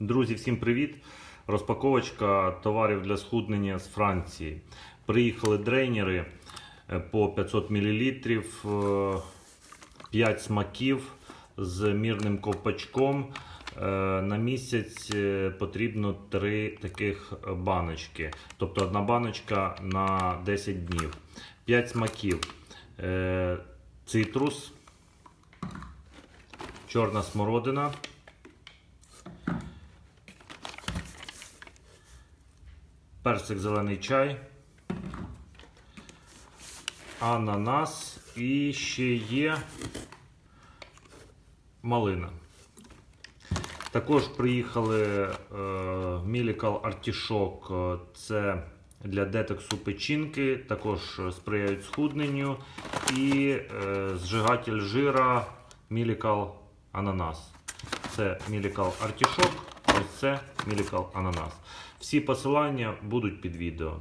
Друзі, всім привіт! Розпаковочка товарів для схуднення з Франції. Приїхали дрейнери е, по 500 мл, 5 смаків з мірним ковпачком. Е, На місяць е, потрібно 3 таких баночки, тобто одна баночка на 10 днів. 5 смаків. Цитрус, чорна смородина. Персик зелений чай, ананас і ще є малина. Також приїхали е, Мілікал Артішок, е, це для детоксу печінки, також сприяють схудненню. І е, зжигатель жира Мілікал Ананас. Це Мілікал Артішок, ось це Мілікал Ананас. Всі посилання будуть під відео.